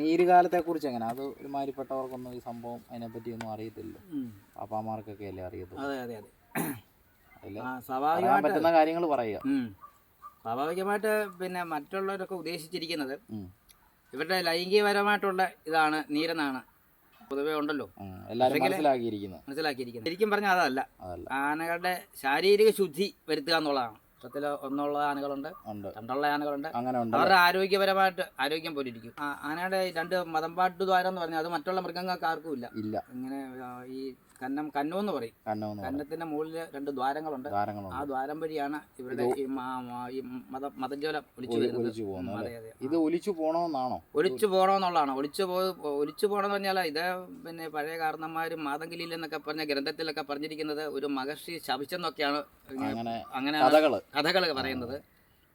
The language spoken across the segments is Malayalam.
നീരുകാലത്തെ കുറിച്ച് എങ്ങനെ അത് ഒരുമാതിരിപ്പെട്ടവർക്കൊന്നും ഈ സംഭവം അതിനെപ്പറ്റി ഒന്നും അറിയത്തില്ല. അപ്പാമാർക്കൊക്കെ പാപ്പാമാർക്കൊക്കെ അല്ലേ അറിയത്തുള്ളൂ? അതെ അതെ അതെ. പറ്റുന്ന കാര്യങ്ങൾ പറയുക. സ്വാഭാവികമായിട്ട് പിന്നെ മറ്റുള്ളവരൊക്കെ ഉദ്ദേശിച്ചിരിക്കുന്നത്. ഇവരുടെ ലൈംഗികപരമായിട്ടുള്ള ഇതാണ് നീരെന്നാണ് പൊതുവേ ഉണ്ടല്ലോ. മനസ്സിലാക്കിയിരിക്കുന്നത്. മനസ്സിലാക്കിയിരിക്കുന്നത്. ശരിക്കും പറഞ്ഞാൽ അതല്ല. ആനകളുടെ ശാരീരിക ശുദ്ധി വരുത്തുക എന്നുള്ളതാണ്. മൊത്തത്തിൽ ഒന്നുള്ള ആനകളുണ്ട് രണ്ടുള്ള ആനകളുണ്ട്. അവരുടെ ആരോഗ്യപരമായിട്ട് ആരോഗ്യം പോലിരിക്കും ആ, ആനയുടെ രണ്ട് മതംപാട്ട് ദ്വാരം എന്ന് പറഞ്ഞാൽ അത് മറ്റുള്ള മൃഗങ്ങൾക്ക് ആർക്കും ഇല്ല. ഇല്ല. ഇങ്ങനെ ഈ കന്നം കന്നു എന്ന് പറയും. കന്നത്തിന്റെ മുകളിൽ രണ്ട് ദ്വാരങ്ങളുണ്ട്. ആ ദ്വാരം വഴിയാണ് ഇവരുടെ ഈ മതജ്വലം ഒലിച്ചു ഒലി- വരുന്നത്. ഇത് ഒലിച്ചു പോണോന്നാണോ? ഒലിച്ചു പോകണമെന്നുള്ളതാണ് ഒലിച്ചു പോ ഒലിച്ചു പോകണമെന്ന് പറഞ്ഞാൽ ഇത് പിന്നെ പഴയ കാരണന്മാരും മാതങ്കിലിയിൽ എന്നൊക്കെ പറഞ്ഞ ഗ്രന്ഥത്തിലൊക്കെ പറഞ്ഞിരിക്കുന്നത് ഒരു മഹർഷി ശപിച്ചെന്നൊക്കെയാണ് അങ്ങനെ അങ്ങനെ കഥകൾ. കഥകൾ പറയുന്നത്.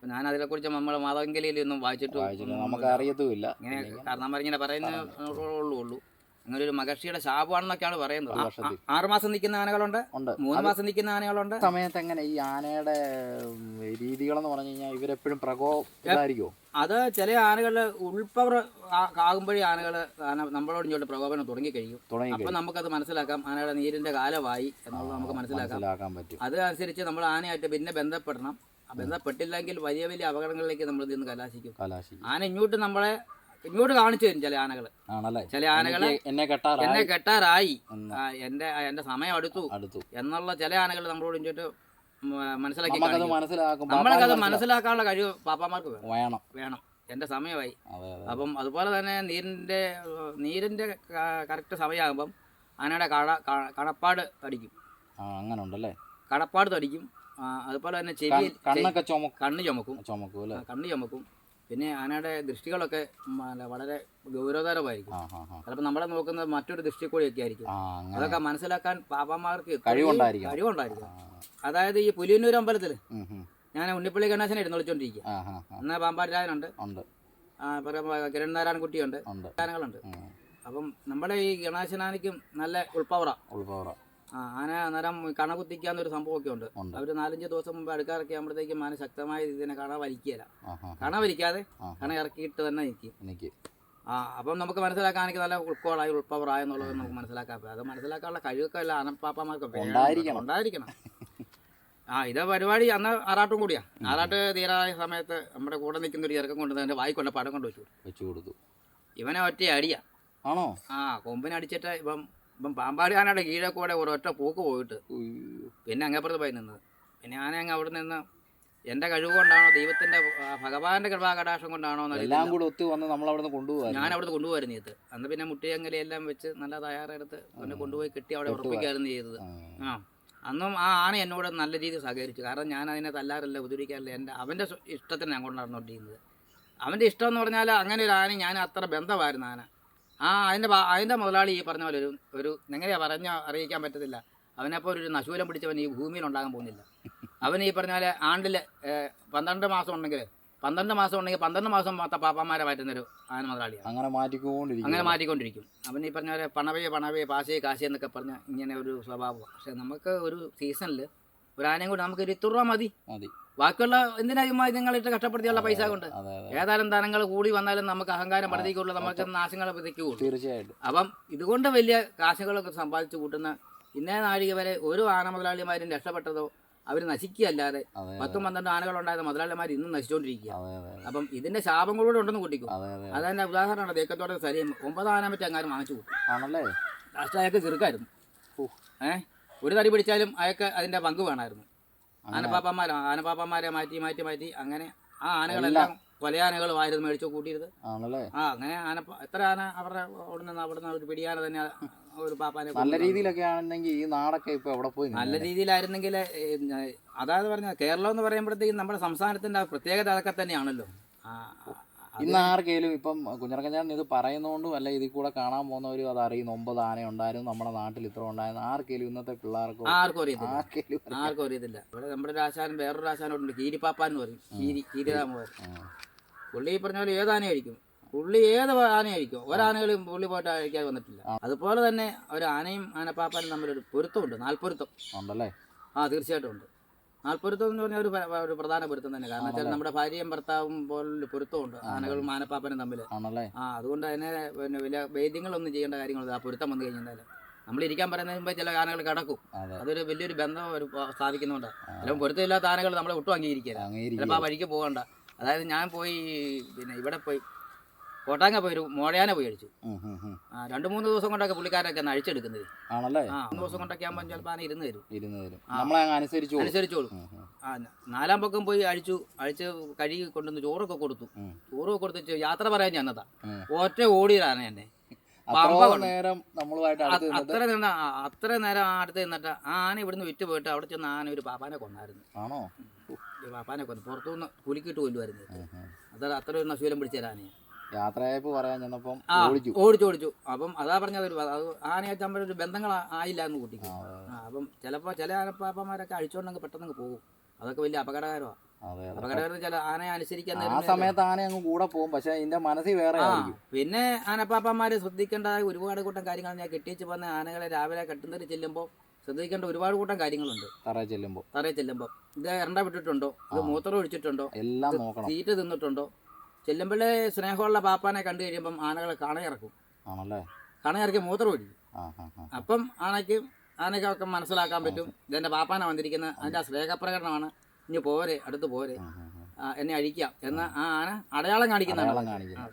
ഞാനതിനെ ഞാൻ അതിനെക്കുറിച്ച് നമ്മൾ മാതങ്കലിയിൽ ഒന്നും വായിച്ചിട്ട് നമുക്ക് അറിയത്തുമില്ല ഇങ്ങനെ കാരണന്മാർ ഇങ്ങനെ പറയുന്ന ഉള്ളൂ. അങ്ങനെ ഒരു മഹർഷിയുടെ ശാപമാണെന്നൊക്കെയാണ് പറയുന്നത്. ഒരു ആ- വർഷത്തിൽ. ആ- ആറ് മാസം നിൽക്കുന്ന ആനകളുണ്ട്? മൂന്ന് മാസം നിൽക്കുന്ന ആനകളുണ്ട്? സമയത്ത് എങ്ങനെ ഈ ആനയുടെ രീതികളെന്ന് പറഞ്ഞു കഴിഞ്ഞാൽ ഇവരെപ്പോഴും പ്രകോപിതായിരിക്കുമോ അത് ചില ആനകൾ ഉൾപ്പവർ ആകുമ്പോഴേ ആനകൾ ആന നമ്മളോട് ഇങ്ങോട്ട് പ്രകോപനം തുടങ്ങിക്കഴിയും. തുടങ്ങി അപ്പൊ നമുക്കത് മനസ്സിലാക്കാം. ആനയുടെ നീരിന്റെ കാലമായി എന്നുള്ളത് നമുക്ക് മനസ്സിലാക്കാം. പറ്റും. അത് അനുസരിച്ച് നമ്മൾ ആനയായിട്ട് പിന്നെ ബന്ധപ്പെടണം. ബന്ധപ്പെട്ടില്ലെങ്കിൽ വലിയ വലിയ അപകടങ്ങളിലേക്ക് നമ്മൾ ഇതിന്ന് കലാശിക്കും. ആന ഇങ്ങോട്ട് നമ്മളെ ഇങ്ങോട്ട് കാണിച്ചു തരും ചില ആനകൾ ആണല്ലേ? ചില ആനകൾ എന്നെ കെട്ടാറായി. എന്നെ കെട്ടാറായി. എന്റെ എന്റെ സമയം അടുത്തു. അടുത്തു. എന്നുള്ള ചില ആനകൾ നമ്മളോട് ഇങ്ങോട്ട് മനസ്സിലാക്കി നമ്മളൊക്കെ അത് മനസ്സിലാക്കാനുള്ള കഴിവ് പാപ്പാമാർക്ക് വേണം. വേണം. എന്റെ സമയമായി. അപ്പം അതുപോലെ തന്നെ നീരിന്റെ നീരിന്റെ കറക്റ്റ് സമയമാകുമ്പം ആനയുടെ കട കടപ്പാട് തടിക്കും. ആ അങ്ങനെ ഉണ്ടല്ലേ കടപ്പാട് തടിക്കും. അതുപോലെ തന്നെ ചെവി കണ്ണൊക്കെ കണ്ണ് ചുമക്കും. കണ്ണ് ചുമക്കും. പിന്നെ ആനയുടെ ദൃഷ്ടികളൊക്കെ വളരെ ഗൗരവതരമായിരിക്കും. ചിലപ്പോൾ നമ്മളെ നോക്കുന്നത് മറ്റൊരു ദൃഷ്ടി ഒക്കെ ആയിരിക്കും അതൊക്കെ മനസ്സിലാക്കാൻ പാപ്പന്മാർക്ക് കഴിവുണ്ടായിരിക്കും കഴിവുണ്ടായിരിക്കും അതായത് ഈ പുലിയന്നൂർ അമ്പലത്തിൽ. ഞാൻ ഉണ്ണിപ്പള്ളി ഗണേശനെ എഴുന്നള്ളിച്ചോണ്ടിരിക്കുക എന്നാൽ പാമ്പാരായനുണ്ട് ഉണ്ട്. കിരൺ നാരായണൻകുട്ടിയുണ്ട്. ഉം. അപ്പം നമ്മുടെ ഈ ഗണേശനാനിക്കും നല്ല ഉൾപ്പവറ. ഉൾപ്പവറ. ആന അന്നേരം കണ കണകുത്തിക്കാന്നൊരു സംഭവമൊക്കെ ഉണ്ട്. ഉണ്ട്. അവർ നാലഞ്ച് ദിവസം മുമ്പ് അടുക്കാറൊക്കെ ആകുമ്പോഴത്തേക്കും ആന ശക്തമായ ഇതിനെ കണ വലിക്കുകയില്ല. കണ വലിക്കാതെ കണ ഇറക്കിയിട്ട് തന്നെ നിൽക്കും. ആ അപ്പം നമുക്ക് മനസ്സിലാക്കാൻ എനിക്ക് നല്ല ഉൾക്കോളായി ഉൾപ്പവറായി എന്നുള്ളത് നമുക്ക് മനസ്സിലാക്കാൻ അത് മനസ്സിലാക്കാനുള്ള കഴിവൊക്കെ അല്ല അനപ്പാപ്പമാർക്ക് ഉണ്ടായിരിക്കണം. ആ ഇത് പരിപാടി അന്ന് ആറാട്ടും കൂടിയാ. ആറാട്ട് തീരായ സമയത്ത് നമ്മുടെ കൂടെ നിൽക്കുന്ന ഒരു ചെറുക്കം കൊണ്ട് തന്നെ വായിക്കൊണ്ട് പടം കൊണ്ട് വെച്ചു വെച്ചു കൊടുത്തു. ഇവനെ ഒറ്റ അടിയാ ആണോ? ആ കൊമ്പിനടിച്ചിട്ട് ഇപ്പം ഇപ്പം പാമ്പാടി ആനയുടെ കീഴെ കൂടെ ഒരൊറ്റ പൂക്ക് പോയിട്ട്. പിന്നെ അങ്ങപ്പുറത്ത് പോയി നിന്നത്. പിന്നെ ആന അങ്ങ് അവിടെ നിന്ന് എന്റെ കഴിവ് കൊണ്ടാണോ ദൈവത്തിന്റെ ആ, ഭഗവാന്റെ കൃപാകടാക്ഷം കൊണ്ടാണോ എല്ലാം കൂടെ ഒത്തു വന്ന് നമ്മൾ അവിടെ കൊണ്ടുപോകാം ഞാൻ അവിടെ കൊണ്ടുപോയിരുന്നു ചെയ്തത് അന്ന് പിന്നെ മുട്ടിയങ്കലി എല്ലാം വെച്ച് നല്ല തയ്യാറെടുത്ത് അവനെ കൊണ്ടുപോയി കെട്ടി അവിടെ. ഉറപ്പിക്കായിരുന്നു ചെയ്തത്. ആ. അന്നും ആ ആന എന്നോട് നല്ല രീതിയിൽ സഹകരിച്ചു. കാരണം ഞാൻ അതിനെ തല്ലാറില്ല ഉദരിക്കാറില്ല എന്റെ അവന്റെ ഇഷ്ടത്തിന് ഞാൻ കൊണ്ട് നടന്നുകൊണ്ടിരുന്നത് അവന്റെ ഇഷ്ടം എന്ന് പറഞ്ഞാൽ അങ്ങനെ ഒരു ആന ഞാൻ അത്ര ബന്ധമായിരുന്നു ആന. ആ അതിന്റെ അതിന്റെ മുതലാളി ഈ പറഞ്ഞ പോലെ ഒരു ഒരു എങ്ങനെയാ പറഞ്ഞ അറിയിക്കാൻ പറ്റത്തില്ല. അവനെപ്പോൾ ഒരു നശൂലം പിടിച്ചവൻ ഈ ഭൂമിയിൽ ഉണ്ടാകാൻ പോകുന്നില്ല. അവൻ ഈ പറഞ്ഞ പോലെ ആണ്ടിൽ പന്ത്രണ്ട് മാസം ഉണ്ടെങ്കിൽ പന്ത്രണ്ട് മാസം ഉണ്ടെങ്കിൽ പന്ത്രണ്ട് മാസം മാത്രം പാപ്പന്മാരെ മാറ്റുന്നൊരു ആന മുതലാളിയാണ്. അങ്ങനെ മാറ്റിക്കൊണ്ടിരിക്കും അങ്ങനെ മാറ്റിക്കൊണ്ടിരിക്കും. അവൻ ഈ പറഞ്ഞ പോലെ പണവേ പണവേ പാശേ കാശി എന്നൊക്കെ പറഞ്ഞ ഇങ്ങനെ ഒരു സ്വഭാവമാണ്. പക്ഷെ നമുക്ക് ഒരു സീസണിൽ ഒരു ആനയും കൂടി നമുക്ക് ഒരു ഇത്ര മതി. മതി. ബാക്കിയുള്ള എന്തിനാ ചുമ്മാ നിങ്ങളിട്ട് കഷ്ടപ്പെടുത്തിയുള്ള പൈസ കൊണ്ട്? ഏതായാലും ധനങ്ങൾ കൂടി വന്നാലും നമുക്ക് അഹങ്കാരം പടുത്തിക്കുള്ളൂ നമുക്ക് നാശങ്ങൾ പതിക്കുള്ളൂ തീർച്ചയായിട്ടും. അപ്പം ഇതുകൊണ്ട് വലിയ കാശുകളൊക്കെ സമ്പാദിച്ചു കൂട്ടുന്ന ഇന്നേ നാഴിക വരെ ഒരു ആന മുതലാളിമാരും രക്ഷപ്പെട്ടതോ അവർ നശിക്കുകയല്ലാതെ പത്തും പന്ത്രണ്ട് ഉണ്ടായ മുതലാളിമാർ ഇന്നും നശിച്ചുകൊണ്ടിരിക്കുക അപ്പം ഇതിന്റെ ശാപം കൂടെ ഉണ്ടെന്ന് കൂട്ടിക്കും. അത് തന്നെ അതന്നെ ഉദാഹരണമാണ് തേക്കത്തോടെ സലീം. ഒമ്പത് ആന മറ്റേ അങ്ങാരും വാങ്ങിച്ചു കൂട്ടും. ആണല്ലേ? ലാസ്റ്റ് അയാൾക്ക് ചെറുക്കായിരുന്നു ഏഹ് ഒരു തടി പിടിച്ചാലും അയാൾക്ക് അതിന്റെ പങ്ക് വേണമായിരുന്നു. ആനപ്പാപ്പന്മാർ ആനപ്പാപ്പന്മാരെ മാറ്റി മാറ്റി മാറ്റി. അങ്ങനെ ആ ആനകളെല്ലാം കൊലയാനകളുമായിരുന്നു മേടിച്ചു കൂട്ടിയത് ആണല്ലേ? ആ അങ്ങനെ ആന എത്ര ആന അവരുടെ അവിടെ നിന്ന് അവിടെ നിന്ന് ഒരു പിടിയാന തന്നെ ഒരു പാപ്പാനെ നല്ല. രീതിയിലൊക്കെ ആണെന്നെങ്കിൽ ഈ നാടൊക്കെ ഇപ്പൊ എവിടെ പോയി നല്ല രീതിയിലായിരുന്നെങ്കിൽ അതായത് പറഞ്ഞ കേരളം എന്ന് പറയുമ്പോഴത്തേക്കും നമ്മുടെ സംസ്ഥാനത്തിന്റെ പ്രത്യേകത അതൊക്കെ തന്നെയാണല്ലോ. ഇന്ന് ആർക്കേലും ഇപ്പം കുഞ്ഞിറക്കഞ്ഞാൻ ഇത് പറയുന്നതുകൊണ്ടും അല്ല ഇതിൽ കൂടെ കാണാൻ പോകുന്നവരും അത് അറിയുന്നു ഒമ്പത് ആന ഉണ്ടായിരുന്നു നമ്മുടെ നാട്ടിൽ ഇത്ര ഉണ്ടായിരുന്നു. ആർക്കേലും ഇന്നത്തെ പിള്ളേർക്കും ആർക്കും അറിയത്തില്ല. ആർക്കും അറിയത്തില്ല. ഇവിടെ നമ്മുടെ ഒരു വേറൊരു ആശാനുണ്ട് കീരിപ്പാപ്പാൻ എന്ന് പറയും. കീരി കീരിരാമൻ. പുള്ളി ഈ പറഞ്ഞ പോലെ ഏത് ആനയായിരിക്കും? പുള്ളി ഏത് ആനയായിരിക്കും? ഒരാനകളും പുള്ളി പോയിട്ട് അഴിക്കാതെ വന്നിട്ടില്ല. അതുപോലെ തന്നെ ഒരു ആനയും ആനപ്പാപ്പാനും തമ്മിലൊരു പൊരുത്തമുണ്ട്. നാൽപ്പൊരുത്തം. ഉണ്ടല്ലേ? ആ തീർച്ചയായിട്ടും ഉണ്ട്. ആൾപ്പൊരുത്തം എന്ന് പറഞ്ഞാൽ ഒരു ഒരു പ്രധാന പൊരുത്തം തന്നെ. കാരണം വെച്ചാൽ നമ്മുടെ ഭാര്യയും ഭർത്താവും പോലൊരു പൊരുത്തമുണ്ട്. ആനകളും ആനപ്പാപ്പനും തമ്മിൽ ആ അതുകൊണ്ട് അതിനെ പിന്നെ വലിയ വൈദ്യങ്ങളൊന്നും ചെയ്യേണ്ട കാര്യങ്ങളില്ല ആ പൊരുത്തം വന്നു കഴിഞ്ഞാൽ നമ്മൾ ഇരിക്കാൻ പറയുന്നതിന് മുമ്പ് ചില ആനകൾ കിടക്കും. അതെ. അതൊരു വലിയൊരു ബന്ധം ഒരു സ്ഥാപിക്കുന്നുണ്ട്. ചിലപ്പോൾ പൊരുത്തമില്ലാത്ത ആനകൾ നമ്മളെ ഒട്ടും അംഗീകരിക്കില്ല അംഗീകരിക്കും ചിലപ്പോൾ ആ വഴിക്ക് പോകണ്ട. അതായത് ഞാൻ പോയി പിന്നെ ഇവിടെ പോയി കോട്ടാങ്ങ പോയി ഒരു മോഴയാനെ പോയി അടിച്ചു. ആ രണ്ട് മൂന്ന് ദിവസം കൊണ്ടൊക്കെ പുള്ളിക്കാരൊക്കെ അഴിച്ചെടുക്കുന്നത്. ആണല്ലേ? ആ മൂന്ന് ദിവസം കൊണ്ടൊക്കെ ആകുമ്പോൾ ചിലപ്പോൾ ആന ഇരുന്ന് തരും. ഇരുന്ന് തരും. നമ്മളെ അനുസരിച്ചു അനുസരിച്ചോളൂ. ആ നാലാം പക്കം പോയി അഴിച്ചു അഴിച്ച് കഴുകി കൊണ്ടുവന്ന് ചോറൊക്കെ കൊടുത്തു. ചോറൊക്കെ കൊടുത്ത് യാത്ര പറയാൻ ചെന്നതാ. ഒറ്റ ഓടിയതാണ് എന്നെ. നേരം അത്ര നിന്ന് അത്ര നേരം ആ അടുത്ത് നിന്നിട്ട് ആ ആന ഇവിടുന്ന് വിറ്റ് പോയിട്ട് അവിടെ ചെന്ന് ആന ഒരു പാപ്പാനെ കൊന്നായിരുന്നു. ആണോ? പാപ്പാനെ കൊന്നു. പുറത്തുനിന്ന് കുലുക്കിട്ട് കൊല്ലുമായിരുന്നു. അത്ര അത്ര ഒരു നശൂലം പിടിച്ച ആനയെ. യാത്രയപ്പ് പറയാൻ ചെന്നപ്പം ഓടിച്ചു. ഓടിച്ചു ഓടിച്ചു. അപ്പം അതാ പറഞ്ഞത് ഒരു അത് ആനയെ തമ്മിൽ ഒരു ബന്ധങ്ങൾ ആയില്ല എന്ന് ആ അപ്പം ചിലപ്പോ ചില ആനപ്പാപ്പന്മാരൊക്കെ അഴിച്ചോണ്ടെങ്കിൽ പെട്ടെന്ന് പോകും. അതൊക്കെ വലിയ അപകടകരമാണ് ആ സമയത്ത് ആന അങ്ങ് കൂടെ പോകും പക്ഷെ എന്റെ മനസ്സിൽ വേറെ പിന്നെ ആനപ്പാപ്പന്മാര് ശ്രദ്ധിക്കേണ്ട ഒരുപാട് കൂട്ടം കാര്യങ്ങൾ ഞാൻ കെട്ടിച്ച് വന്ന ആനകളെ രാവിലെ കെട്ടുന്നതിൽ ചെല്ലുമ്പോൾ ശ്രദ്ധിക്കേണ്ട ഒരുപാട് കൂട്ടം കാര്യങ്ങളുണ്ട്. തറയിൽ ചെല്ലുമ്പോൾ തറയിൽ ചെല്ലുമ്പോൾ ഇത് എറണ്ട വിട്ടിട്ടുണ്ടോ? ഇത് മൂത്രം ഒഴിച്ചിട്ടുണ്ടോ? എല്ലാം നോക്കണം. തീറ്റ തിന്നിട്ടുണ്ടോ? ചെല്ലുമ്പോഴേ സ്നേഹമുള്ള പാപ്പാനെ കണ്ടു കഴിയുമ്പം ആനകളെ കണയിറക്കും ആണല്ലേ? കണയിറക്കി മൂത്രം ഒഴിക്കും. അപ്പം ആനയ്ക്ക് ആനയ്ക്കൊക്കെ മനസ്സിലാക്കാൻ പറ്റും ഇതെന്റെ പാപ്പാനെ വന്നിരിക്കുന്നത് അതിന്റെ ആ സ്നേഹപ്രകടനമാണ്. ഇനി പോരെ അടുത്ത് പോരെ. എന്നെ അഴിക്കാം. എന്ന ആ ആന അടയാളം കാണിക്കുന്നതാണ്.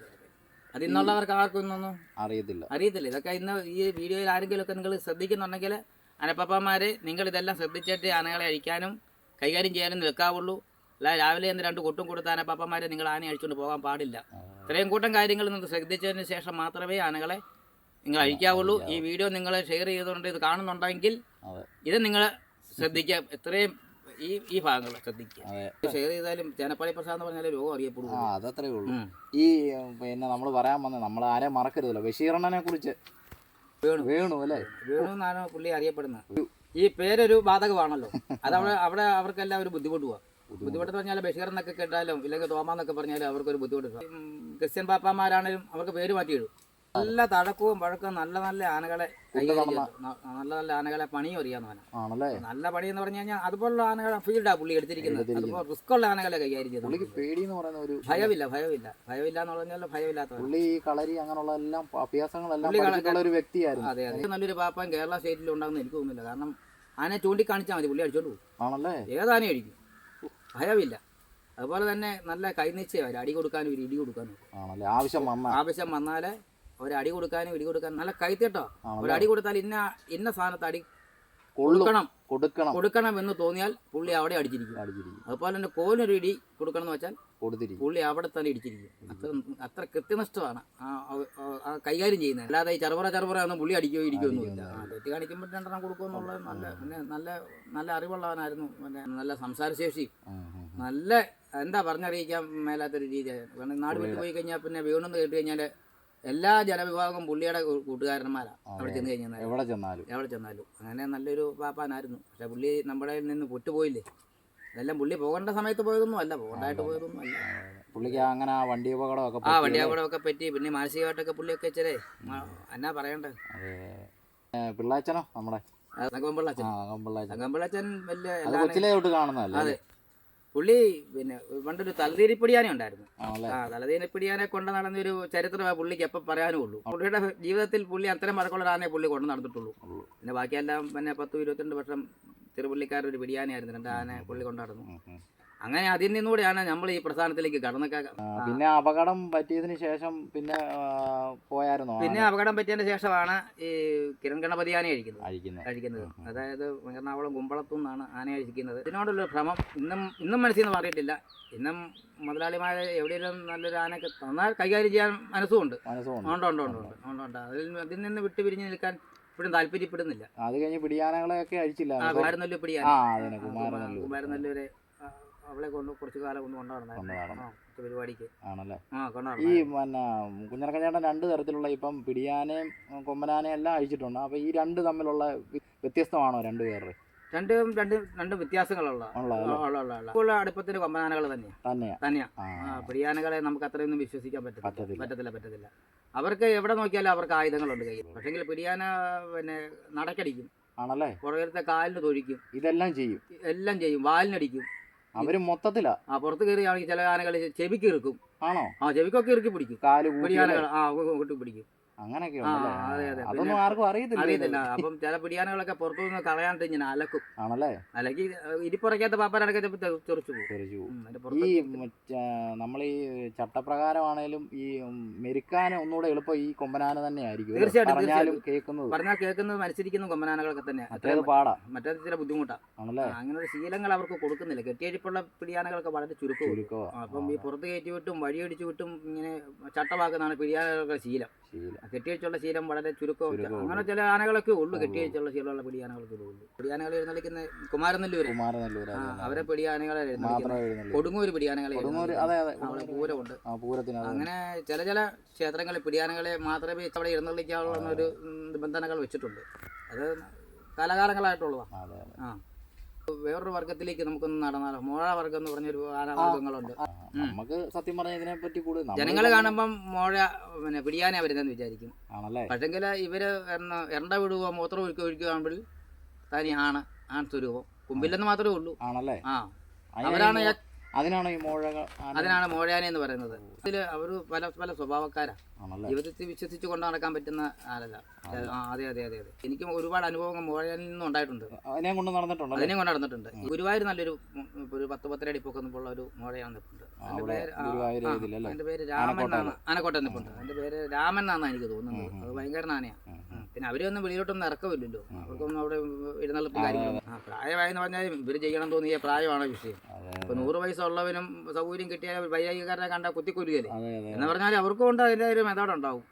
അത് ഇന്നുള്ളവർക്ക് ആർക്കും ഇന്നൊന്നും അറിയത്തില്ല. അറിയത്തില്ല. ഇതൊക്കെ ഇന്ന് ഈ വീഡിയോയിൽ ആരെങ്കിലും ഒക്കെ നിങ്ങൾ ശ്രദ്ധിക്കുന്നുണ്ടെങ്കിൽ അനപ്പപ്പന്മാരെ നിങ്ങൾ ഇതെല്ലാം ശ്രദ്ധിച്ചിട്ട് ആനകളെ അഴിക്കാനും കൈകാര്യം ചെയ്യാനും നിൽക്കാവുള്ളൂ. അല്ല രാവിലെ എന്ന് രണ്ട് കൊട്ടും കൊടുത്താന പാപ്പന്മാരെ നിങ്ങൾ ആനയെ അഴിച്ചുകൊണ്ട് പോകാൻ പാടില്ല. ആ, ഇത്രയും കൂട്ടം കാര്യങ്ങൾ നിങ്ങൾ ശ്രദ്ധിച്ചതിന് ശേഷം മാത്രമേ ആനകളെ നിങ്ങൾ അഴിക്കാവുള്ളൂ. ഈ വീഡിയോ നിങ്ങൾ ഷെയർ ചെയ്തുകൊണ്ട് ഇത് കാണുന്നുണ്ടെങ്കിൽ ഇത് നിങ്ങൾ ശ്രദ്ധിക്കുക എത്രയും ഈ ഈ ഭാഗങ്ങൾ ശ്രദ്ധിക്കുക ഷെയർ ചെയ്താലും ജനപ്പളി പ്രസാദ് എന്ന് പറഞ്ഞാൽ രോഗം ആ അറിയപ്പെടുള്ളൂ അതത്രേ ഉള്ളൂ. ഈ പിന്നെ നമ്മൾ പറയാൻ വന്നത് നമ്മൾ ആരെയും മറക്കരുതല്ലോ. ബഷീറണ്ണനെ കുറിച്ച് വേണു. വേണു അല്ലേ? വേണു എന്നാണ് പുള്ളി അറിയപ്പെടുന്നത്. ഈ പേരൊരു ബാധകമാണല്ലോ. അത് അവിടെ അവിടെ അവർക്കെല്ലാം ഒരു ബുദ്ധിമുട്ട് പറഞ്ഞാൽ ബഷീർ എന്നൊക്കെ കേട്ടാലും ഇല്ലെങ്കിൽ തോമാന്നൊക്കെ പറഞ്ഞാലും അവർക്കൊരു ബുദ്ധിമുട്ട്. ക്രിസ്ത്യൻ പാപ്പാമാരാണേലും അവർക്ക് പേര് മാറ്റിയിടും നല്ല തടക്കവും പഴക്കവും നല്ല നല്ല ആനകളെ നല്ല നല്ല ആനകളെ പണിയും അറിയാവുന്നവനാ ആണല്ലേ? നല്ല പണി എന്ന് പറഞ്ഞു കഴിഞ്ഞാൽ അതുപോലുള്ള ആനകളെ ഫീൽഡാ പുള്ളി എടുത്തിരിക്കുന്നത്. അതുപോലെ റിസ്ക് ഉള്ള ആനകളെ കൈകാര്യം ഒരു ഭയമില്ല ഭയമില്ല. ഭയമില്ല എന്ന് പറഞ്ഞാൽ ഭയമില്ലാത്ത പുള്ളി കളരി അങ്ങനെയുള്ള എല്ലാം അഭ്യാസങ്ങളെല്ലാം ഒരു വ്യക്തിയായിരുന്നു. അതെ അതെ. നല്ലൊരു പാപ്പൻ കേരള സ്റ്റേറ്റിൽ ഉണ്ടാകുന്ന എനിക്ക് തോന്നുന്നില്ല. കാരണം ആനയെ ചൂണ്ടിക്കാണിച്ചാൽ മതി. പുള്ളി അടിച്ചോണ്ട് പോകും. ഏതാനയും അടിക്കും ഭയമില്ല. അതുപോലെ തന്നെ നല്ല കൈനിശ്ചയം അടി കൊടുക്കാനും ഒരു ഇടി കൊടുക്കാനും ആണല്ലേ? ആവശ്യം വന്ന. ആവശ്യം വന്നാൽ ഒരടി കൊടുക്കാനും ഇടി കൊടുക്കാനും നല്ല കൈത്തിട്ടോ? ഒരടി ഒരു അടി കൊടുത്താൽ ഇന്ന ഇന്ന സാധനത്ത് അടി കൊടുക്കണം കൊടുക്കണം. കൊടുക്കണം. എന്ന് തോന്നിയാൽ പുള്ളി അവിടെ അടിച്ചിരിക്കും. അടിച്ചിരിക്കും. അതുപോലെ തന്നെ കോലിനൊരു ഇടി കൊടുക്കണം എന്ന് വെച്ചാൽ കൊടുത്തിരിക്കും. പുള്ളി അവിടെ തന്നെ ഇടിച്ചിരിക്കും. അത്ര അത്ര കൃത്യനിഷ്ഠമാണ് ആ കൈകാര്യം ചെയ്യുന്നത്. അല്ലാതെ ഈ ചെറുപറ ചെറുപറ ഒന്നും പുള്ളി അടിക്കുകയോ ഇരിക്കുകയൊന്നുമില്ല ഇല്ല. തെറ്റ് കാണിക്കുമ്പോൾ രണ്ടെണ്ണം കൊടുക്കുമെന്നുള്ളത് നല്ല പിന്നെ നല്ല നല്ല അറിവുള്ളവനായിരുന്നു. പിന്നെ നല്ല സംസാരശേഷി. നല്ല എന്താ പറഞ്ഞറിയിക്കാൻ മേലാത്തൊരു രീതിയായിരുന്നു കാരണം നാട് വിട്ടു പോയി കഴിഞ്ഞാൽ പിന്നെ വീണെന്ന് കേട്ട് കഴിഞ്ഞാൽ എല്ലാ ജനവിഭാഗവും പുള്ളിയുടെ കൂട്ടുകാരന്മാരാണ് അവിടെ ചെന്ന് കഴിഞ്ഞാൽ എവിടെ ചെന്നാലും. എവിടെ ചെന്നാലും. അങ്ങനെ നല്ലൊരു പാപ്പാനായിരുന്നു. പക്ഷെ പുള്ളി നമ്മുടെ നിന്ന് പൊട്ടുപോയില്ലേ. അതെല്ലാം പുള്ളി പോകേണ്ട സമയത്ത് പോയതൊന്നും അല്ല. പോകണ്ടായിട്ട് പോയതൊന്നും അല്ല. പുള്ളിക്ക് അങ്ങനെ ആ വണ്ടി അപകടമൊക്കെ ആ. വണ്ടി അപകടമൊക്കെ പറ്റി. പിന്നെ മാനസികമായിട്ടൊക്കെ പുള്ളിയൊക്കെ ഇച്ചിരി എന്നാ പറയണ്ടേ? പിള്ളാച്ചനോ നമ്മുടെ? തങ്കമ്പിള്ളച്ചൻ വലിയ കൊച്ചിലെ തൊട്ട് കാണുന്നതല്ലേ? അതെ. പുള്ളി പിന്നെ പണ്ടൊരു തലതീരിപ്പിടിയാനെ ഉണ്ടായിരുന്നു. ആ തലതീരിപ്പിടിയാനെ കൊണ്ട് നടന്നൊരു ആ പുള്ളിക്ക് എപ്പം പറയാനും ഉള്ളൂ പുള്ളിയുടെ ജീവിതത്തിൽ പുള്ളി അത്തരം മറക്കുള്ള ആനയെ പുള്ളി കൊണ്ട് നടന്നിട്ടുള്ളൂ. പിന്നെ ബാക്കിയെല്ലാം പിന്നെ പത്ത് ഇരുപത്തിരണ്ട് വർഷം തിരുപ്പള്ളിക്കാരുടെ പിടിയാനായിരുന്നു രണ്ട് ആനെ പുള്ളി കൊണ്ട് നടന്നു ഉം, ഉം. അങ്ങനെ അതിൽ നിന്നുകൂടെയാണ് നമ്മൾ ഈ പ്രസ്ഥാനത്തിലേക്ക് കടന്നൊക്കെ പിന്നെ അപകടം പറ്റിയതിന് ശേഷം പിന്നെ പോയായിരുന്നു? പിന്നെ അപകടം പറ്റിയതിന് ശേഷമാണ് ഈ കിരൺ ഗണപതി ആന കഴിക്കുന്നത് അഴിക്കുന്നത്. കഴിക്കുന്നത് അതായത് എറണാകുളം കുമ്പളത്തു നിന്നാണ് ആന കഴിക്കുന്നത് ഇതിനോടുള്ള ഭ്രമം ഇന്നും ഇന്നും മനസ്സിൽ നിന്ന് മാറിയിട്ടില്ല. ഇന്നും മുതലാളിമാരെ എവിടെയെങ്കിലും നല്ലൊരു ആനയൊക്കെ തന്നാൽ കൈകാര്യം ചെയ്യാൻ മനസ്സുമുണ്ട്. ഉണ്ട് ഉണ്ട് ഉണ്ട് ഉണ്ട്. ഉണ്ട് അതിൽ അതിൽ നിന്ന് വിട്ടു പിരിഞ്ഞ് നിൽക്കാൻ ഇപ്പോഴും താല്പര്യപ്പെടുന്നില്ല. അത് കഴിഞ്ഞ് പിടിയാനകളെയൊക്കെ അഴിച്ചില്ല. കുമാരനല്ലൂർ പിടിയാന. ആ, അവളെ കൊണ്ട് കുറച്ചു കാലം കൊണ്ട് കൊണ്ടുനടന്നായിരുന്നു. പരിപാടിക്ക്. ആണല്ലേ? ആ ഈ പിന്നെ കുഞ്ഞിറക്കഞ്ഞേട്ടൻ രണ്ട് തരത്തിലുള്ള ഇപ്പം പിടിയാനയും കൊമ്പനാനേയും എല്ലാം അഴിച്ചിട്ടുണ്ട്. അപ്പൊ ഈ രണ്ട് തമ്മിലുള്ള വ്യത്യസ്തമാണോ രണ്ട് പേരുടെ രണ്ടും രണ്ട് രണ്ട് വ്യത്യാസങ്ങളുള്ള. ഉള്ള അടുപ്പത്തിന് കൊമ്പനാനകൾ തന്നെയാണ് തന്നെയാ. തന്നെയാ. പിടിയാനകളെ നമുക്ക് അത്രയൊന്നും വിശ്വസിക്കാൻ പറ്റത്തില്ല. പറ്റത്തില്ല. പറ്റത്തില്ല അവർക്ക് എവിടെ നോക്കിയാലും അവർക്ക് ആയുധങ്ങളുണ്ട് കയ്യിൽ. പക്ഷെങ്കിൽ പിടിയാന പിന്നെ നടക്കടിക്കും. ആണല്ലേ? പുറകിലത്തെ കാലിന് തൊഴിക്കും. ഇതെല്ലാം ചെയ്യും. എല്ലാം ചെയ്യും. വാലിനടിക്കും. അവർ മൊത്തത്തിലാ. ആ പുറത്ത് കയറിയാണെങ്കിൽ ചില ആനകൾ ചെവിക്ക് ഇറുക്കും. ആണോ? ആ ചെവിക്കൊക്കെ ഇറുക്കി പിടിക്കും. കാൽ പിടിയാനകൾ ആ പിടിക്കും. അങ്ങനെയൊക്കെ. അതൊന്നും ആർക്കും അറിയത്തില്ല അപ്പം ചില പിടിയാനകളൊക്കെ പുറത്തുനിന്ന് കളയാണ്ട് ഇങ്ങനെ അലക്കും. ആണല്ലേ? അല്ലെങ്കിൽ ഇരിപ്പുറക്കാത്ത പാപ്പാനടക്കം തെറിച്ചു പോകും. ഈ നമ്മൾ ഈ ചട്ടപ്രകാരമാണേലും ഈ മെരുക്കാൻ ഒന്നുകൂടെ എളുപ്പം ഈ കൊമ്പനാന തന്നെ ആയിരിക്കും തീർച്ചയായിട്ടും, കേൾക്കുന്നത്. പറഞ്ഞാൽ കേൾക്കുന്നത് മനസ്സിരിക്കുന്ന കൊമ്പനാനകളൊക്കെ തന്നെ മറ്റേത് പാടാ. മറ്റേ ചില ബുദ്ധിമുട്ടാണ് ആണല്ലേ? അങ്ങനെ ഒരു ശീലങ്ങൾ അവർക്ക് കൊടുക്കുന്നില്ല. കെട്ടിയടിപ്പുള്ള പിടിയാനകളൊക്കെ വളരെ ചുരുക്കം ചുരുക്കോ അപ്പം ഈ പുറത്ത് കയറ്റി വിട്ടും വഴിയടിച്ചു വിട്ടും ഇങ്ങനെ ചട്ടമാക്കുന്നതാണ് പിടിയാനകളുടെ ശീലം. ശീലം. ആ കെട്ടിയടിച്ചുള്ള ശീലം വളരെ ചുരുക്കം അങ്ങനെ ചില ആനകളൊക്കെ ഉള്ളു കെട്ടിയടിച്ചുള്ള ശീലമുള്ള പിടിയാനകളൊക്കെ ഉള്ളു. പിടിയാനകൾ എഴുന്നള്ളിക്കുന്ന കുമാരനെല്ലൂര്. അവരെ പിടിയാനകളെ കൊടുങ്ങൂര് പിടിയാനകളെ അവിടെ പൂരമുണ്ട്. അങ്ങനെ ചില ചില ക്ഷേത്രങ്ങളിൽ പിടിയാനകളെ മാത്രമേ അവിടെ എഴുന്നള്ളിക്കാവുള്ള എന്നൊരു നിബന്ധനകൾ വെച്ചിട്ടുണ്ട്. അത് കാലകാലങ്ങളായിട്ടുള്ളതാണ് ആ. വേറൊരു വർഗത്തിലേക്ക് നമുക്കൊന്ന് നടന്നാലോ? മോഴ വർഗം എന്ന് പറഞ്ഞൊരു ആനവർഗങ്ങളുണ്ട് ആ, നമുക്ക് സത്യം പറഞ്ഞ ഇതിനെ പറ്റി കൂടുതൽ ജനങ്ങളെ ജനങ്ങൾ കാണുമ്പം മോഴ പിന്നെ പിടിയാനെ വരുന്നതെന്ന് വിചാരിക്കും. ആണല്ലേ? പക്ഷെങ്കിൽ ഇവർ എണ്ണ വിടുവോ വിടുകയോ മൂത്രം ഒഴിക്കുക ആണെങ്കിൽ തനി ആണ് ആൺ സ്വരൂപം. കുമ്പില്ലെന്ന് മാത്രമേ ഉള്ളൂ. ആണല്ലേ? ആ. അവരാണ് അതിനാണോ ഈ അതിനാണ് മോഴയാന എന്ന് പറയുന്നത്. ഇതിൽ അവർ പല പല സ്വഭാവക്കാരാണ് ആണല്ലേ? ജീവിതത്തിൽ വിശ്വസിച്ച് കൊണ്ടു നടക്കാൻ പറ്റുന്ന ആളല്ല അതെ അതെ അതെ അതെ. എനിക്കും ഒരുപാട് അനുഭവങ്ങൾ മോഴയാനിൽ നിന്നും ഉണ്ടായിട്ടുണ്ട്. അതിനെ കൊണ്ട് നടന്നിട്ടുണ്ട് അതിനെ കൊണ്ട് നടന്നിട്ടുണ്ട്. ഗുരുവായൂർ നല്ലൊരു ഒരു പത്ത് പത്തര അടി പൊക്കമുള്ള ഒരു മോഴയാണ് നിൽപ്പുണ്ട് എന്റെ പേര് രാമൻ എന്നാണ്. ആനക്കോട്ട നിൽപ്പുണ്ട് എന്റെ പേര് രാമൻ എന്നാണ് എനിക്ക് തോന്നുന്നത്. അത് ഭയങ്കര നാണയാണ് ഉം. പിന്നെ അവരൊന്നും വെളിയിലോട്ടൊന്നും ഇറക്കമില്ലല്ലോ അവർക്കൊന്നും അവിടെ എഴുന്നള്ളിപ്പ് കാര്യങ്ങളും പ്രായമായെന്ന് പറഞ്ഞാൽ ഇവർ ചെയ്യണം തോന്നിയ പ്രായമാണ് വിഷയം? ഇപ്പൊ നൂറ് വയസ്സുള്ളവനും സൗകര്യം കിട്ടിയാൽ വൈരാഗ്യക്കാരനെ കണ്ട കുത്തിക്കൊല്ലുകയല്ലേ? എന്ന് പറഞ്ഞാൽ അവർക്കും ഉണ്ട് അതിന്റെ ഒരു മെത്തേഡ് ഉണ്ടാവും.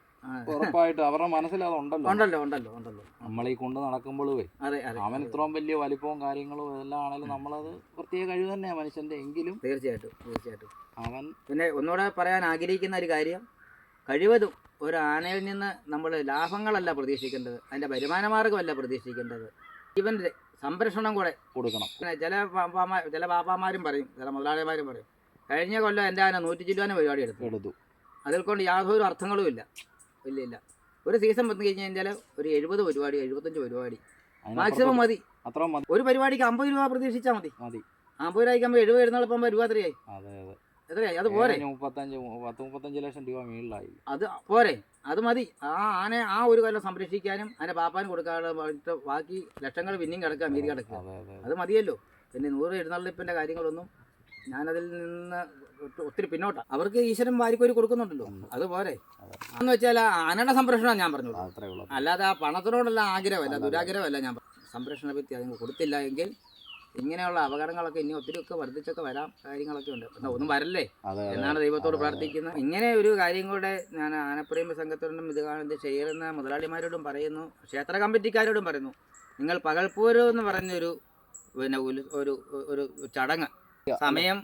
ഉറപ്പായിട്ടും അവരുടെ മനസ്സിൽ അത് ഉണ്ടല്ലോ. ഉണ്ടല്ലോ ഉണ്ടല്ലോ നമ്മൾ ഈ കൊണ്ട് നടക്കുമ്പോഴേ അവൻ ഇത്രയും വലിയ വലിപ്പവും കാര്യങ്ങളും എല്ലാം ആണെങ്കിലും നമ്മളത് പ്രത്യേക കഴിവ് തന്നെയാണ് മനുഷ്യന്റെ എങ്കിലും. തീർച്ചയായിട്ടും തീർച്ചയായിട്ടും. അവൻ പിന്നെ ഒന്നുകൂടെ പറയാൻ ആഗ്രഹിക്കുന്ന ഒരു കാര്യം കഴിവതും ഒരു ആനയിൽ നിന്ന് നമ്മൾ ലാഭങ്ങളല്ല പ്രതീക്ഷിക്കേണ്ടത് അതിന്റെ വരുമാന മാർഗമല്ല പ്രതീക്ഷിക്കേണ്ടത്. ഇവന്റെ സംരക്ഷണം കൂടെ കൊടുക്കണം. പിന്നെ ചില പാപ്പാമാർ ചില പാപ്പാമാരും പറയും ചില മുതലാളിമാരും പറയും കഴിഞ്ഞ കൊല്ലം എന്റെ ആന നൂറ്റി ചില്ലുവാനും പരിപാടി എടുത്തു. എടുത്തു. അതിൽ കൊണ്ട് യാതൊരു അർത്ഥങ്ങളും ഇല്ല. ഇല്ല ഇല്ല. ഒരു സീസൺ വന്നു കഴിഞ്ഞ് കഴിഞ്ഞാൽ ഒരു എഴുപത് പരിപാടി എഴുപത്തഞ്ച് പരിപാടി. മാക്സിമം മതി. ഒരു പരിപാടിക്ക് അമ്പത് രൂപ പ്രതീക്ഷിച്ചാൽ മതി. മതി. അമ്പത് രൂപയ്ക്കാകുമ്പോൾ എഴുപത് എഴുന്നള്ളപ്പം രൂപ എത്രയായി എത്രയായി അത് പോരെ. മുപ്പത്തഞ്ച് പത്ത് മുപ്പത്തഞ്ച് ലക്ഷം രൂപ മേളിലായി. അത് പോരെ. അത് മതി. ആ ആനെ ആ ഒരു കൊല്ലം സംരക്ഷിക്കാനും അതിന്റെ പാപ്പാൻ കൊടുക്കാനുള്ള ബാക്കി ലക്ഷങ്ങൾ പിന്നെയും കിടക്കുക മീതി കിടക്കുക. അതെ മതിയല്ലോ. പിന്നെ നൂറ് എഴുന്നള്ളിപ്പിന്റെ കാര്യങ്ങളൊന്നും ഞാനതിൽ നിന്ന് ഒത്തിരി പിന്നോട്ടാ. അവർക്ക് ഈശ്വരൻ വാരിക്കോരി കൊടുക്കുന്നുണ്ടല്ലോ. അത് പോരെ. എന്ന് വെച്ചാൽ ആ ആനയുടെ സംരക്ഷണം ഞാൻ പറഞ്ഞു അല്ലാതെ ആ പണത്തിനോടുള്ള ആഗ്രഹമല്ല ദുരാഗ്രഹമല്ല ഞാൻ. സംരക്ഷണ വ്യക്തി അതിന് കൊടുത്തില്ല എങ്കിൽ ഇങ്ങനെയുള്ള അപകടങ്ങളൊക്കെ ഇനി ഒത്തിരിയൊക്കെ വർദ്ധിച്ചൊക്കെ വരാം കാര്യങ്ങളൊക്കെ ഉണ്ട്. ഒന്നും വരല്ലേ? എന്നാണ് ദൈവത്തോട് പ്രാർത്ഥിക്കുന്നത് ഇങ്ങനെ ഒരു കാര്യം കൂടെ ഞാൻ ആനപ്രേമ സംഘത്തോടും ഇത് കാണുന്നത് ചെയ്യുന്ന മുതലാളിമാരോടും പറയുന്നു. ക്ഷേത്ര കമ്മിറ്റിക്കാരോടും പറയുന്നു. നിങ്ങൾ പകൽപ്പൂരം എന്ന് പറഞ്ഞൊരു പിന്നെ ഒരു ഒരു ചടങ്ങ്. സമയം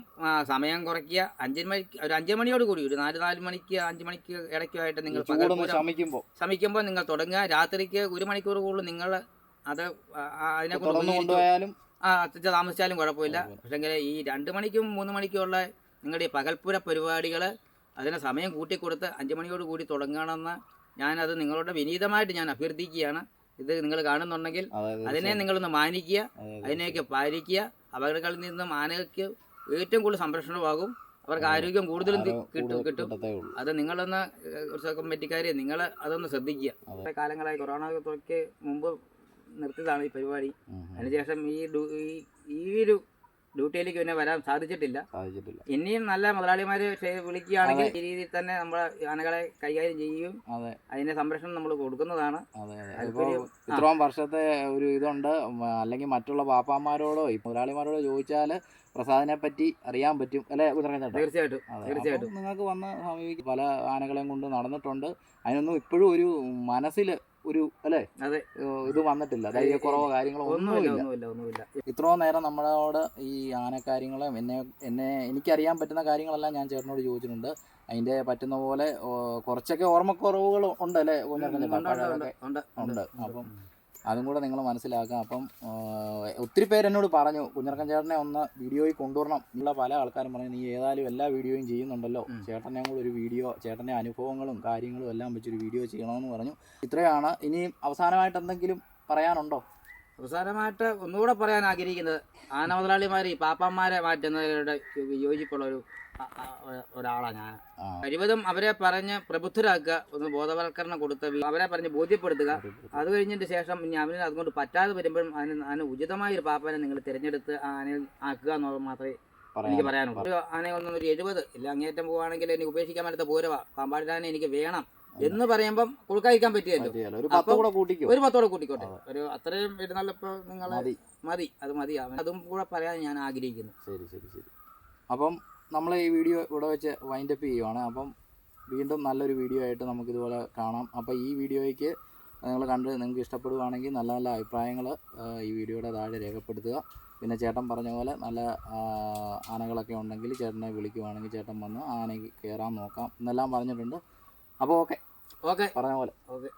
സമയം കുറയ്ക്കുക. അഞ്ചു മണിക്ക് ഒരു അഞ്ചു മണിയോട് കൂടി ഒരു നാല് നാല് മണിക്ക് അഞ്ചു മണിക്ക് ഇടയ്ക്കുമായിട്ട് നിങ്ങൾ ശ്രമിക്കുമ്പോൾ ശ്രമിക്കുമ്പോൾ നിങ്ങൾ തുടങ്ങുക. രാത്രിക്ക് ഒരു മണിക്കൂർ കൂടുതൽ നിങ്ങൾ അത് അതിനെ. കൊണ്ടുപോയാലും ആ താമസിച്ചാലും കുഴപ്പമില്ല. പക്ഷെങ്കിൽ ഈ രണ്ട് മണിക്കും മൂന്ന് മണിക്കും ഉള്ള നിങ്ങളുടെ ഈ പകൽപ്പുര പരിപാടികൾ അതിന് സമയം കൂട്ടിക്കൊടുത്ത് അഞ്ച് മണിയോട് കൂടി തുടങ്ങണമെന്ന് ഞാനത് നിങ്ങളോട് വിനീതമായിട്ട് ഞാൻ അഭ്യർത്ഥിക്കുകയാണ്. ഇത് നിങ്ങൾ കാണുന്നുണ്ടെങ്കിൽ അതിനെ നിങ്ങളൊന്ന് മാനിക്കുക അതെ, അതെ. അതിനെയൊക്കെ പാലിക്കുക. അപകടങ്ങളിൽ നിന്നും ആനകൾക്ക് ഏറ്റവും കൂടുതൽ സംരക്ഷണമാകും. അവർക്ക് ആരോഗ്യം കൂടുതലും കിട്ടും കിട്ടും. അത് നിങ്ങളൊന്ന് കമ്മിറ്റിക്കാർ നിങ്ങൾ അതൊന്ന് ശ്രദ്ധിക്കുക. കാലങ്ങളായി കൊറോണ തൊക്കെ മുമ്പ് നിർത്തിയതാണ് ഈ പരിപാടി. അതിനുശേഷം ഈ ഈ- ഒരു ഡ്യൂട്ടിയിലേക്ക് പിന്നെ വരാൻ സാധിച്ചിട്ടില്ല. സാധിച്ചിട്ടില്ല. ഇനിയും നല്ല മുതലാളിമാർ വിളിക്കുകയാണെങ്കിൽ ഈ രീതിയിൽ തന്നെ നമ്മളെ ആനകളെ കൈകാര്യം ചെയ്യും. അതെ. അതിന്റെ സംരക്ഷണം നമ്മൾ കൊടുക്കുന്നതാണ്. ഇത്രയും വർഷത്തെ ഒരു ഇതുണ്ട്. അല്ലെങ്കിൽ മറ്റുള്ള പാപ്പാമാരോടോ ഈ മുതലാളിമാരോടോ ചോദിച്ചാൽ പ്രസാദിനെ പറ്റി അറിയാൻ പറ്റും. അല്ലെ തീർച്ചയായിട്ടും തീർച്ചയായിട്ടും. നിങ്ങൾക്ക് വന്ന് സമീപിക്കും പല ആനകളെയും കൊണ്ട് നടന്നിട്ടുണ്ട്. അതിനൊന്നും ഇപ്പോഴും ഒരു മനസ്സിൽ ഒരു അല്ലേ? അതെ. ഇത് വന്നിട്ടില്ല. ധൈര്യക്കുറവോ കാര്യങ്ങളോ ഒന്നുമില്ല ഇത്രയും നേരം നമ്മളോട് ഈ ആനക്കാര്യങ്ങളും എന്നെ എന്നെ എനിക്കറിയാൻ പറ്റുന്ന കാര്യങ്ങളെല്ലാം ഞാൻ ചേട്ടനോട് ചോദിച്ചിട്ടുണ്ട്. അതിന്റെ പറ്റുന്ന പോലെ കുറച്ചൊക്കെ ഓർമ്മക്കുറവുകൾ ഉണ്ട് അല്ലേ? ഉണ്ട് അപ്പം അതും കൂടെ നിങ്ങൾ മനസ്സിലാക്കാം. അപ്പം ഒത്തിരി പേര് എന്നോട് പറഞ്ഞു കുഞ്ഞിറക്കൻ ചേട്ടനെ ഒന്ന് വീഡിയോയിൽ കൊണ്ടുവരണം. എന്നുള്ള പല ആൾക്കാരും പറഞ്ഞു നീ ഏതായാലും എല്ലാ വീഡിയോയും ചെയ്യുന്നുണ്ടല്ലോ. ചേട്ടനെയും കൂടെ ഒരു വീഡിയോ ചേട്ടന്റെ അനുഭവങ്ങളും കാര്യങ്ങളും എല്ലാം വെച്ചൊരു വീഡിയോ ചെയ്യണമെന്ന് പറഞ്ഞു. ഇത്രയാണ്. ഇനി അവസാനമായിട്ട് എന്തെങ്കിലും പറയാനുണ്ടോ? അവസാനമായിട്ട് ഒന്നുകൂടെ പറയാൻ ആഗ്രഹിക്കുന്നത് ആന മുതലാളിമാർ ഈ പാപ്പന്മാരെ മാറ്റുന്നതിലൂടെ യോജിപ്പുള്ള ഒരു ഒരാളാണ് ഞാൻ കഴിവതും അവരെ പറഞ്ഞ് പ്രബുദ്ധരാക്കുക ഒന്ന് ബോധവൽക്കരണം കൊടുത്ത് അവരെ പറഞ്ഞ് ബോധ്യപ്പെടുത്തുക. അത് കഴിഞ്ഞതിന് ശേഷം ഇനി അവന് അതുകൊണ്ട് പറ്റാതെ വരുമ്പോഴും അതിന് അതിന് ഉചിതമായ ഒരു പാപ്പനെ നിങ്ങൾ തിരഞ്ഞെടുത്ത് ആ ആനയെ ആക്കുക എന്നുള്ളത് മാത്രമേ എനിക്ക് പറയാനുള്ളൂ. ഒരു ആനയെ ഒന്നും ഒരു എഴുപത് ഇല്ല അങ്ങേറ്റം പോവുകയാണെങ്കിൽ എനിക്ക് ഉപേക്ഷിക്കാൻ പറ്റാത്ത പൂരവാ. പാമ്പാടിനെ എനിക്ക് വേണം എന്ന് പറയുമ്പം കൊടുക്കാതിരിക്കാൻ പറ്റിയല്ലോ ഒരു പത്തോടെ കൂട്ടിക്കോട്ടെ. ഒരു അത്രയും ഇടുന്നപ്പോ നിങ്ങൾ മതി. അത് മതി അതും കൂടെ പറയാൻ ഞാൻ ആഗ്രഹിക്കുന്നു. ശരി ശരി ശരി. അപ്പം നമ്മൾ ഈ വീഡിയോ ഇവിടെ വെച്ച് വൈൻഡപ്പ് ചെയ്യുവാണ്. അപ്പം വീണ്ടും നല്ലൊരു വീഡിയോ ആയിട്ട് നമുക്കിതുപോലെ കാണാം. അപ്പോൾ ഈ വീഡിയോയ്ക്ക് നിങ്ങൾ കണ്ട് നിങ്ങൾക്ക് ഇഷ്ടപ്പെടുവാണെങ്കിൽ നല്ല നല്ല അഭിപ്രായങ്ങൾ ഈ വീഡിയോയുടെ താഴെ രേഖപ്പെടുത്തുക. പിന്നെ ചേട്ടൻ പറഞ്ഞ പോലെ നല്ല ആനകളൊക്കെ ഉണ്ടെങ്കിൽ ചേട്ടനെ വിളിക്കുവാണെങ്കിൽ ചേട്ടൻ വന്ന് ആനയ്ക്ക് കയറാൻ നോക്കാം എന്നെല്ലാം പറഞ്ഞിട്ടുണ്ട്. അപ്പോൾ ഓക്കെ ഓക്കെ പറഞ്ഞ പോലെ. ഓക്കെ